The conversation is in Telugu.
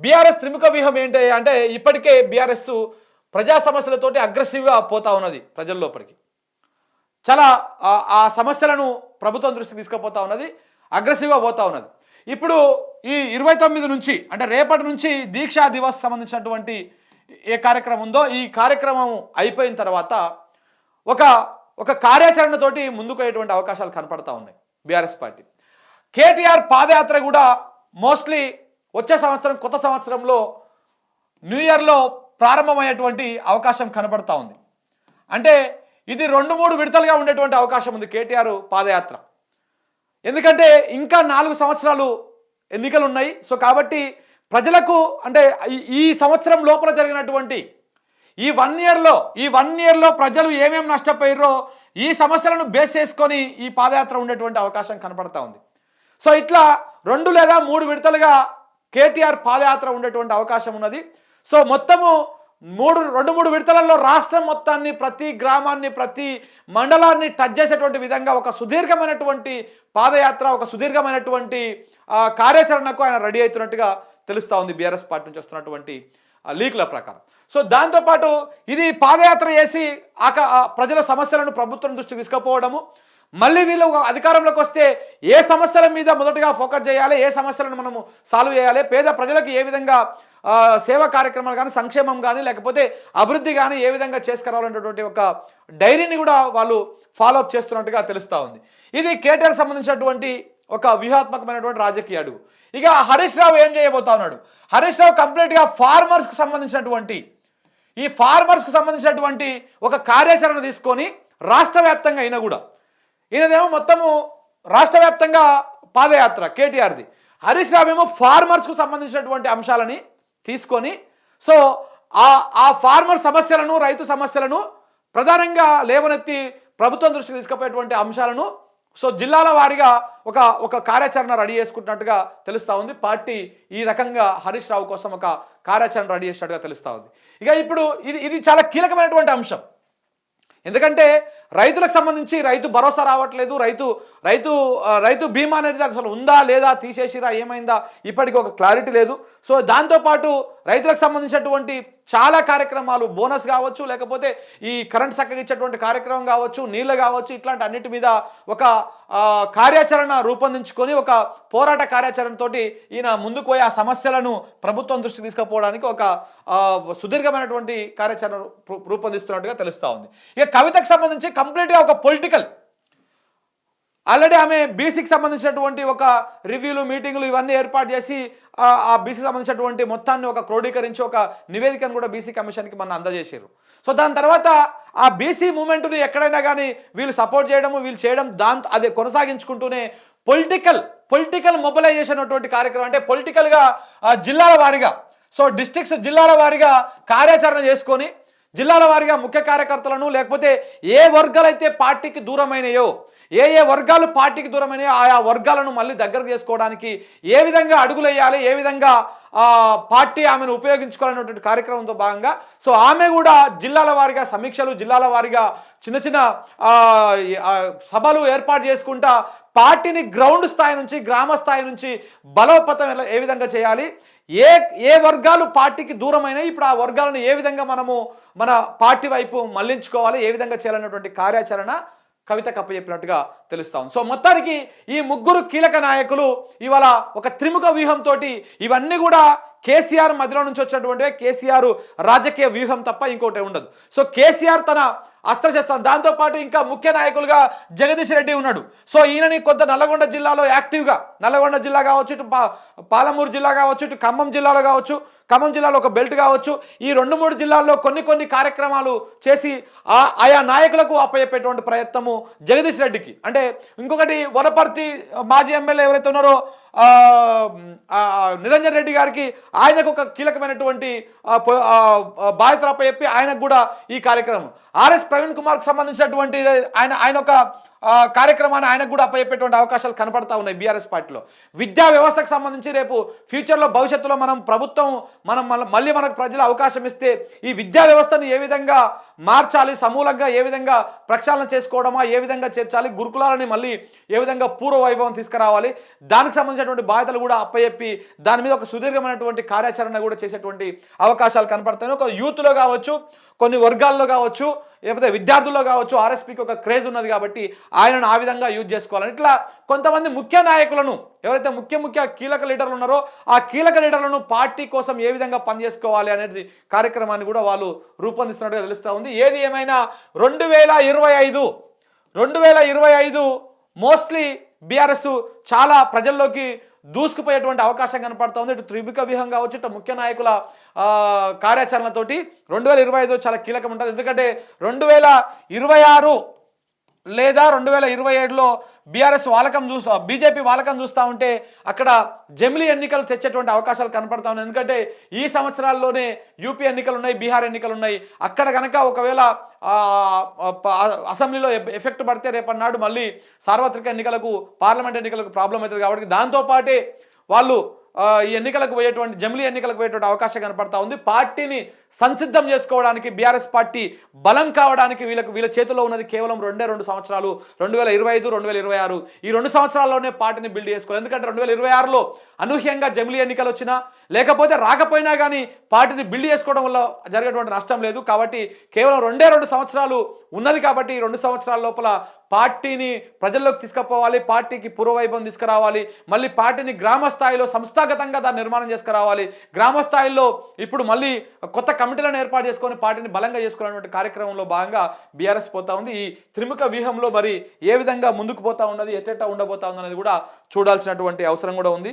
బీఆర్ఎస్ త్రిముఖ వ్యూహం ఏంటి అంటే ఇప్పటికే బీఆర్ఎస్ ప్రజా సమస్యలతోటి అగ్రెసివ్గా పోతా ఉన్నది ప్రజల్లోపలికి చాలా ఆ- సమస్యలను ప్రభుత్వం దృష్టికి తీసుకుపోతా ఉన్నది అగ్రెసివ్గా పోతా ఉన్నది. ఇప్పుడు ఈ ఇరవై తొమ్మిది నుంచి అంటే రేపటి నుంచి దీక్షా దివస్ సంబంధించినటువంటి ఏ కార్యక్రమం ఉందో ఈ కార్యక్రమం అయిపోయిన తర్వాత ఒక ఒక కార్యాచరణతోటి ముందుకు అవకాశాలు కనపడతా ఉన్నాయి బీఆర్ఎస్ పార్టీ. కేటీఆర్ పాదయాత్ర కూడా మోస్ట్లీ వచ్చే సంవత్సరం కొత్త సంవత్సరంలో న్యూ ఇయర్లో ప్రారంభమయ్యేటువంటి అవకాశం కనబడతా ఉంది. అంటే ఇది రెండు మూడు విడతలుగా ఉండేటువంటి అవకాశం ఉంది కేటీఆర్ పాదయాత్ర. ఎందుకంటే ఇంకా నాలుగు సంవత్సరాలు ఎన్నికలు ఉన్నాయి సో కాబట్టి ప్రజలకు అంటే ఈ- ఈ సంవత్సరం లోపల జరిగినటువంటి ఈ వన్ ఇయర్లో ఈ వన్ ఇయర్లో ప్రజలు ఏమేమి నష్టపోయారో ఈ సమస్యలను బేస్ చేసుకొని ఈ పాదయాత్ర ఉండేటువంటి అవకాశం కనపడతా ఉంది. సో ఇట్లా రెండు లేదా మూడు విడతలుగా కేటీఆర్ పాదయాత్ర ఉండేటువంటి అవకాశం ఉన్నది. సో మొత్తము మూడు రెండు మూడు విడతలలో రాష్ట్రం మొత్తాన్ని ప్రతి గ్రామాన్ని ప్రతి మండలాన్ని టచ్ చేసేటువంటి విధంగా ఒక సుదీర్ఘమైనటువంటి పాదయాత్ర ఒక సుదీర్ఘమైనటువంటి కార్యాచరణకు ఆయన రెడీ అవుతున్నట్టుగా తెలుస్తూ ఉంది బీఆర్ఎస్ పార్టీ నుంచి వస్తున్నటువంటి ఆ, లీకుల ప్రకారం. సో దాంతోపాటు ఇది పాదయాత్ర చేసి ఆ ప్రజల సమస్యలను ప్రభుత్వం దృష్టికి తీసుకుపోవడము మళ్ళీ వీళ్ళు అధికారంలోకి వస్తే ఏ సమస్యల మీద మొదటగా ఫోకస్ చేయాలి? ఏ సమస్యలను మనము సాల్వ్ చేయాలి? పేద ప్రజలకు ఏ విధంగా సేవా కార్యక్రమాలు కానీ సంక్షేమం కానీ లేకపోతే అభివృద్ధి కానీ ఏ విధంగా చేసుకురావాలనేటువంటి ఒక డైరీని కూడా వాళ్ళు ఫాలోఅప్ చేస్తున్నట్టుగా తెలుస్తూ ఉంది. ఇది కేటీఆర్ సంబంధించినటువంటి ఒక వ్యూహాత్మకమైనటువంటి రాజకీయ అడుగు. ఇక హరీష్ రావు ఏం చేయబోతా ఉన్నాడు? హరీష్ రావు కంప్లీట్గా ఫార్మర్స్కు సంబంధించినటువంటి ఈ ఫార్మర్స్కు సంబంధించినటువంటి ఒక కార్యాచరణ తీసుకొని రాష్ట్ర వ్యాప్తంగా అయినా కూడా ఈయనదేమో మొత్తము రాష్ట్ర వ్యాప్తంగా పాదయాత్ర కేటీఆర్ది. హరీష్ రావు ఏమో ఫార్మర్స్కు సంబంధించినటువంటి అంశాలని తీసుకొని సో ఆ ఆ ఫార్మర్ సమస్యలను రైతు సమస్యలను ప్రధానంగా లేవనెత్తి ప్రభుత్వం దృష్టికి తీసుకుపోయేటువంటి అంశాలను సో జిల్లాల వారీగా ఒక ఒక కార్యాచరణ రెడీ చేసుకుంటున్నట్టుగా తెలుస్తూ ఉంది. పార్టీ ఈ రకంగా హరీష్ రావు కోసం ఒక కార్యాచరణ రెడీ చేసినట్టుగా తెలుస్తూ ఉంది. ఇక ఇప్పుడు ఇది ఇది చాలా కీలకమైనటువంటి అంశం. ఎందుకంటే రైతులకు సంబంధించి రైతు భరోసా రావట్లేదు రైతు రైతు రైతు బీమా అనేది అసలు ఉందా లేదా తీసేసిరా ఏమైందా ఇప్పటికీ ఒక క్లారిటీ లేదు. సో దాంతోపాటు రైతులకు సంబంధించినటువంటి చాలా కార్యక్రమాలు బోనస్ కావచ్చు లేకపోతే ఈ కరెంట్ చక్కగిచ్చేటువంటి కార్యక్రమం కావచ్చు నీళ్ళు కావచ్చు ఇట్లాంటి అన్నిటి మీద ఒక కార్యాచరణ రూపొందించుకొని ఒక పోరాట కార్యాచరణతోటి ఈయన ముందుకు పోయి ఆ సమస్యలను ప్రభుత్వం దృష్టికి తీసుకుపోవడానికి ఒక సుదీర్ఘమైనటువంటి కార్యాచరణ రూ- రూపొందిస్తున్నట్టుగా తెలుస్తూ ఉంది. ఇక కవితకు సంబంధించి కంప్లీట్గా ఒక పొలిటికల్. ఆల్రెడీ ఆమె బీసీకి సంబంధించినటువంటి ఒక రివ్యూలు మీటింగులు ఇవన్నీ ఏర్పాటు చేసి ఆ, బీసీకి సంబంధించినటువంటి మొత్తాన్ని ఒక క్రోడీకరించి ఒక నివేదికను కూడా బీసీ కమిషన్కి మన అందజేశారు సో దాని తర్వాత ఆ బీసీ మూమెంట్ని ఎక్కడైనా కానీ వీళ్ళు సపోర్ట్ చేయడము వీళ్ళు చేయడం దాంతో అది కొనసాగించుకుంటూనే పొలిటికల్ పొలిటికల్ మొబిలైజేషన్ అటువంటి కార్యక్రమం అంటే పొలిటికల్గా జిల్లాల వారీగా సో డిస్ట్రిక్ట్స్ జిల్లాల వారీగా కార్యాచరణ చేసుకొని జిల్లాల వారీగా ముఖ్య కార్యకర్తలను లేకపోతే ఏ వర్గాలైతే పార్టీకి దూరమైనయో ఏ ఏ వర్గాలు పార్టీకి దూరమైనయో ఆయా వర్గాలను మళ్ళీ దగ్గరకు చేసుకోవడానికి ఏ విధంగా అడుగులు వేయాలి ఏ విధంగా పార్టీ ఆమెను ఉపయోగించుకోవాలనేటువంటి కార్యక్రమంతో భాగంగా సో ఆమె కూడా జిల్లాల వారీగా సమీక్షలు జిల్లాల వారీగా చిన్న చిన్న సభలు ఏర్పాటు చేసుకుంటా పార్టీని గ్రౌండ్ స్థాయి నుంచి గ్రామ స్థాయి నుంచి బలోపతం ఏ విధంగా చేయాలి? ఏ ఏ వర్గాలు పార్టీకి దూరమైన ఇప్పుడు ఆ వర్గాలను ఏ విధంగా మనము మన పార్టీ వైపు మళ్ళించుకోవాలి? ఏ విధంగా చేయాలన్నటువంటి కార్యాచరణ కవిత కప్పచెప్పినట్టుగా తెలుస్తా సో మొత్తానికి ఈ ముగ్గురు కీలక నాయకులు ఇవాళ ఒక త్రిముఖ వ్యూహంతో ఇవన్నీ కూడా కేసీఆర్ మధ్యలో నుంచి వచ్చినటువంటి కేసీఆర్ రాజకీయ వ్యూహం తప్ప ఇంకోటి ఉండదు. సో కేసీఆర్ తన అస్త్రశస్త్రం దాంతోపాటు ఇంకా ముఖ్య నాయకులుగా జగదీష్ రెడ్డి ఉన్నాడు. సో ఈయనని కొంత నల్లగొండ జిల్లాలో యాక్టివ్గా నల్లగొండ జిల్లా కావచ్చు ఇటు పాలమూరు జిల్లా కావచ్చు ఇటు ఖమ్మం జిల్లాలో కావచ్చు ఖమ్మం జిల్లాలో ఒక బెల్ట్ కావచ్చు ఈ రెండు మూడు జిల్లాల్లో కొన్ని కొన్ని కార్యక్రమాలు చేసి ఆ ఆయా నాయకులకు అప్పచెప్పేటువంటి ప్రయత్నము జగదీష్ రెడ్డికి. అంటే ఇంకొకటి వనపర్తి మాజీ ఎమ్మెల్యే ఎవరైతే ఉన్నారో నిరంజన్ రెడ్డి గారికి ఆయనకు ఒక కీలకమైనటువంటి బాధ్యత పో- అప్పచెప్పి ఆయనకు కూడా ఈ కార్యక్రమం. ఆర్ఎస్ ప్రవీణ్ కుమార్కి సంబంధించినటువంటి ఆయన ఆయన ఒక కార్యక్రమాన్ని ఆయనకు కూడా అప్పచెప్పేటువంటి అవకాశాలు కనపడతా ఉన్నాయి బీఆర్ఎస్ పార్టీలో. విద్యా వ్యవస్థకు సంబంధించి రేపు ఫ్యూచర్లో భవిష్యత్తులో మనం ప్రభుత్వం మనం మళ్ళీ మనకు ప్రజలు అవకాశం ఇస్తే ఈ విద్యా వ్యవస్థను ఏ విధంగా మార్చాలి సమూలంగా ఏ విధంగా ప్రక్షాళన చేసుకోవడమా ఏ విధంగా చేర్చాలి గురుకులాలని మళ్ళీ ఏ విధంగా పూర్వ వైభవం తీసుకురావాలి దానికి సంబంధించినటువంటి బాధ్యతలు కూడా అప్పచెప్పి దాని మీద ఒక సుదీర్ఘమైనటువంటి కార్యాచరణ కూడా చేసేటువంటి అవకాశాలు కనపడతాయి. ఒక యూత్లో కావచ్చు కొన్ని వర్గాల్లో కావచ్చు లేకపోతే విద్యార్థుల్లో కావచ్చు ఆర్ఎస్పీకి ఒక క్రేజ్ ఉన్నది కాబట్టి ఆయనను ఆ విధంగా యూజ్ చేసుకోవాలని. ఇట్లా కొంతమంది ముఖ్య నాయకులను ఎవరైతే ముఖ్య ముఖ్య కీలక లీడర్లు ఉన్నారో ఆ కీలక లీడర్లను పార్టీ కోసం ఏ విధంగా పనిచేసుకోవాలి అనేది కార్యక్రమాన్ని కూడా వాళ్ళు రూపొందిస్తున్నట్టుగా తెలుస్తూ ఉంది. ఏది ఏమైనా రెండు వేల ఇరవై ఐదు రెండు వేల ఇరవై ఐదు మోస్ట్లీ బీఆర్ఎస్ చాలా ప్రజల్లోకి దూసుకుపోయేటువంటి అవకాశం కనపడుతుంది ఉంది. ఇటు త్రివిక వ్యూహం కావచ్చు ఇటు ముఖ్య నాయకుల కార్యాచరణతోటి రెండు వేల ఇరవై ఐదు చాలా కీలకం ఉంటుంది. ఎందుకంటే రెండు వేల ఇరవై ఆరు లేదా రెండు వేల ఇరవై ఏడులో బీఆర్ఎస్ వాలకం చూస్తా బీజేపీ వాలకం చూస్తూ ఉంటే అక్కడ జమిలీ ఎన్నికలు తెచ్చేటువంటి అవకాశాలు కనపడతా ఉన్నాయి. ఎందుకంటే ఈ సంవత్సరాల్లోనే యూపీ ఎన్నికలు ఉన్నాయి బీహార్ ఎన్నికలు ఉన్నాయి అక్కడ కనుక ఒకవేళ అసెంబ్లీలో ఎఫెక్ట్ పడితే రేపన్నాడు మళ్ళీ సార్వత్రిక ఎన్నికలకు పార్లమెంట్ ఎన్నికలకు ప్రాబ్లం అవుతుంది కాబట్టి దాంతోపాటే వాళ్ళు ఈ ఎన్నికలకు పోయేటువంటి జమిలీ ఎన్నికలకు పోయేటువంటి అవకాశం కనపడతా ఉంది. పార్టీని సంసిద్ధం చేసుకోవడానికి బీఆర్ఎస్ పార్టీ బలం కావడానికి వీళ్ళకు వీళ్ళ చేతిలో ఉన్నది కేవలం రెండే రెండు సంవత్సరాలు రెండు వేల ఇరవై ఐదు రెండు వేల ఇరవై ఆరు. ఈ రెండు సంవత్సరాల్లోనే పార్టీని బిల్డ్ చేసుకోవాలి ఎందుకంటే రెండు వేల ఇరవై ఆరులో అనూహ్యంగా జమిలీ ఎన్నికలు వచ్చినా లేకపోతే రాకపోయినా కానీ పార్టీని బిల్డ్ చేసుకోవడం వల్ల జరిగేటువంటి నష్టం లేదు. కాబట్టి కేవలం రెండే రెండు సంవత్సరాలు ఉన్నది కాబట్టి ఈ రెండు సంవత్సరాల లోపల పార్టీని ప్రజల్లోకి తీసుకుపోవాలి పార్టీకి పూర్వవైభవం తీసుకురావాలి మళ్ళీ పార్టీని గ్రామ స్థాయిలో సంస్థాగతంగా దాన్ని నిర్మాణం చేసుకురావాలి. గ్రామ స్థాయిలో ఇప్పుడు మళ్ళీ కొత్త కమిటీలను ఏర్పాటు చేసుకొని పార్టీని బలంగా చేసుకునేటువంటి కార్యక్రమంలో భాగంగా బీఆర్ఎస్ పోతా ఉంది. ఈ త్రిముఖ వ్యూహంలో మరి ఏ విధంగా ముందుకు పోతా ఉన్నది ఎట్టెట్ట ఉండబోతా ఉంది అనేది కూడా చూడాల్సినటువంటి అవసరం కూడా ఉంది.